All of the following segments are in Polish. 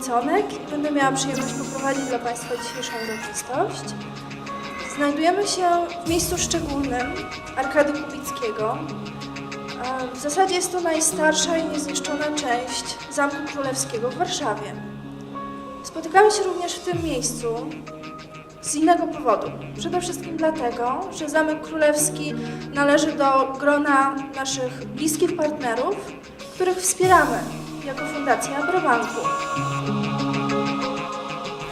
I będę miała przyjemność poprowadzić dla Państwa dzisiejszą uroczystość. Znajdujemy się w miejscu szczególnym Arkady Kubickiego. W zasadzie jest to najstarsza i niezniszczona część Zamku Królewskiego w Warszawie. Spotykamy się również w tym miejscu z innego powodu. Przede wszystkim dlatego, że Zamek Królewski należy do grona naszych bliskich partnerów, których wspieramy jako Fundacja Agrobanku.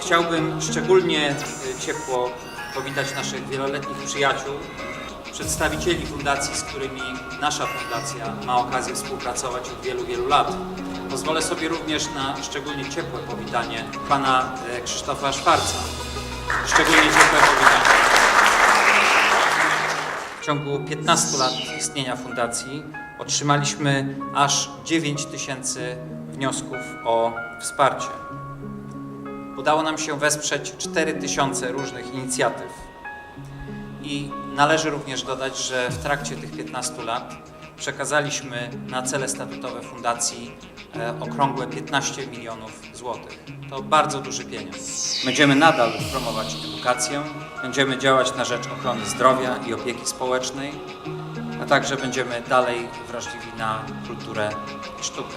Chciałbym szczególnie y, ciepło powitać naszych wieloletnich przyjaciół, przedstawicieli fundacji, z którymi nasza fundacja ma okazję współpracować od wielu, wielu lat. Pozwolę sobie również na szczególnie ciepłe powitanie pana e, Krzysztofa Szwarca. Szczególnie ciepłe powitanie. Ciągu 15 lat istnienia fundacji otrzymaliśmy aż 9 tysięcy wniosków o wsparcie. Udało nam się wesprzeć 4 tysiące różnych inicjatyw. I należy również dodać, że w trakcie tych 15 lat przekazaliśmy na cele statutowe fundacji e, okrągłe 15 milionów złotych. To bardzo duży pieniądz. Będziemy nadal promować edukację, będziemy działać na rzecz ochrony zdrowia i opieki społecznej, a także będziemy dalej wrażliwi na kulturę i sztukę.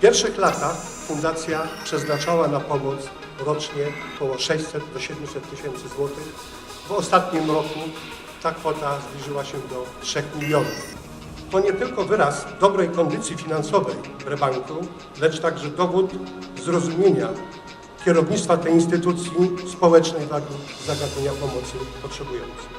W pierwszych latach fundacja przeznaczała na pomoc rocznie około 600 do 700 tysięcy złotych. W ostatnim roku ta kwota zbliżyła się do 3 milionów. To nie tylko wyraz dobrej kondycji finansowej Rebanku, lecz także dowód zrozumienia kierownictwa tej instytucji społecznej wagi zagadnienia pomocy potrzebującym.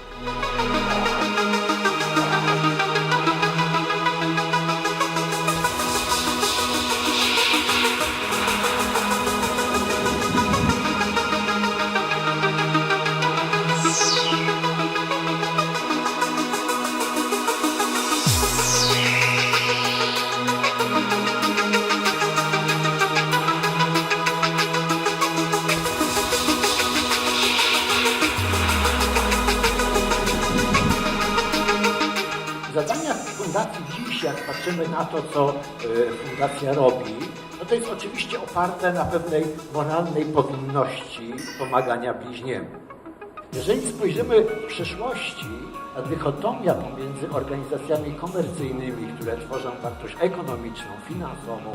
Fundacji dziś, jak patrzymy na to, co e, fundacja robi, no to jest oczywiście oparte na pewnej moralnej powinności pomagania bliźniemu. Jeżeli spojrzymy w przyszłości, ta dychotomia pomiędzy organizacjami komercyjnymi, które tworzą wartość ekonomiczną, finansową,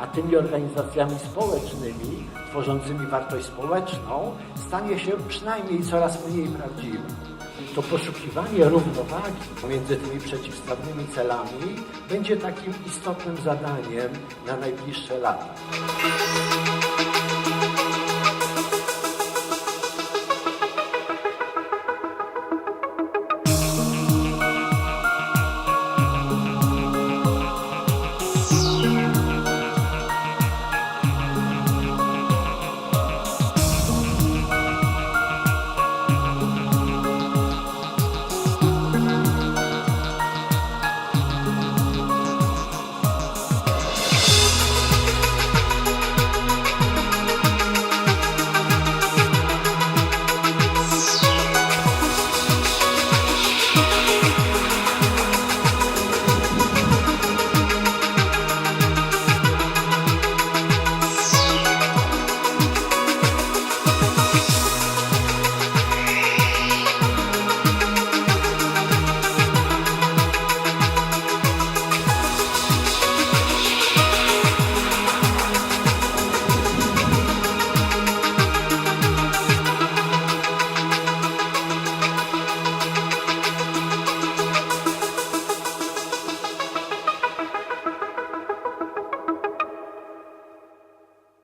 a tymi organizacjami społecznymi, tworzącymi wartość społeczną, stanie się przynajmniej coraz mniej prawdziwa to poszukiwanie równowagi pomiędzy tymi przeciwstawnymi celami będzie takim istotnym zadaniem na najbliższe lata.